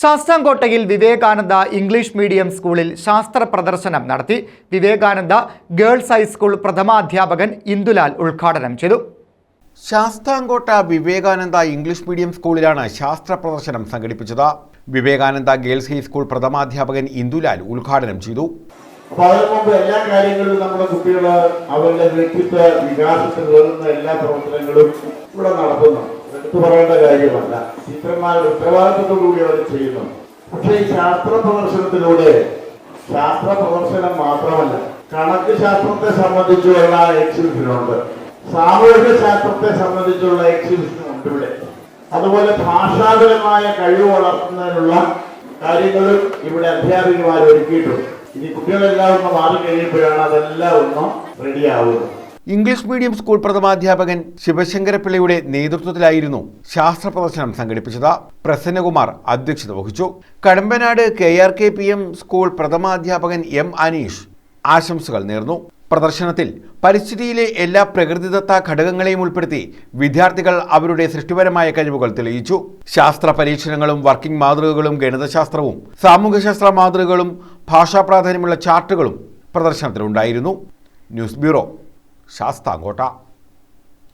ശാസ്താംകോട്ടയിൽ Vivekananda English medium സ്കൂളിൽ ശാസ്ത്ര പ്രദർശനം നടത്തി. വിവേകാനന്ദ ഗേൾസ് ഹൈസ്കൂൾ പ്രഥമാധ്യാപകൻ ഇന്ദുലാൽ ഉദ്ഘാടനം ചെയ്തു. ശാസ്താംകോട്ട വിവേകാനന്ദ ഇംഗ്ലീഷ് മീഡിയം സ്കൂളിലാണ് ശാസ്ത്ര പ്രദർശനം സംഘടിപ്പിച്ചത്. വിവേകാനന്ദ ഗേൾസ് ഹൈസ്കൂൾ പ്രഥമാധ്യാപകൻ ഇന്ദുലാൽ ഉദ്ഘാടനം ചെയ്തു. അതിനു മുമ്പ് എല്ലാ കാര്യങ്ങളും നമ്മുടെ കുട്ടികൾ അവരുടെ വ്യക്തിത്വ വികാസത്തിൽ എല്ലാ പ്രവർത്തനങ്ങളും ഇവിടെ നടത്തുന്നു എടുത്തു പറയേണ്ട കാര്യമല്ല. ടീച്ചർമാരുടെ ഉത്തരവാദിത്വത്തോടുകൂടി അവർ ചെയ്യുന്നു. പക്ഷേ ഈ ശാസ്ത്ര പ്രദർശനത്തിലൂടെ ശാസ്ത്ര പ്രദർശനം മാത്രമല്ല കണക്ക് ശാസ്ത്രത്തെ സംബന്ധിച്ചുള്ള എക്സിബിഷനുണ്ട് സാമൂഹിക ശാസ്ത്രത്തെ സംബന്ധിച്ചുള്ള എക്സിബിഷൻ ഉണ്ട് ഇവിടെ. അതുപോലെ ഭാഷാപരമായ കഴിവ് വളർത്തുന്നതിനുള്ള കാര്യങ്ങളും ഇവിടെ അധ്യാപികമാർ ഒരുക്കിയിട്ടുണ്ട് ഇനി കുട്ടികളെല്ലാം ഒന്ന് മാറി കഴിയുമ്പോഴാണ് അതെല്ലാം ഒന്ന് റെഡിയാവുന്നത് ഇംഗ്ലീഷ് മീഡിയം സ്കൂൾ പ്രഥമാധ്യാപകൻ ശിവശങ്കരപ്പിള്ളയുടെ നേതൃത്വത്തിലായിരുന്നു ശാസ്ത്ര പ്രദർശനം സംഘടിപ്പിച്ചത്. പ്രസന്നകുമാർ അധ്യക്ഷത വഹിച്ചു. Kadampanad K R K P M school പ്രഥമാധ്യാപകൻ M Aneesh ആശംസകൾ നേർന്നു. പ്രദർശനത്തിൽ പരിസ്ഥിതിയിലെ എല്ലാ പ്രകൃതിദത്ത ഘടകങ്ങളെയും ഉൾപ്പെടുത്തി വിദ്യാർത്ഥികൾ അവരുടെ സൃഷ്ടിപരമായ കഴിവുകൾ തെളിയിച്ചു. ശാസ്ത്ര പരീക്ഷണങ്ങളും വർക്കിംഗ് മാതൃകകളും ഗണിതശാസ്ത്രവും സാമൂഹ്യശാസ്ത്ര മാതൃകകളും ഭാഷാ പ്രാധാന്യമുള്ള ചാർട്ടുകളും പ്രദർശനത്തിലുണ്ടായിരുന്നു. News bureau Sasthamkotta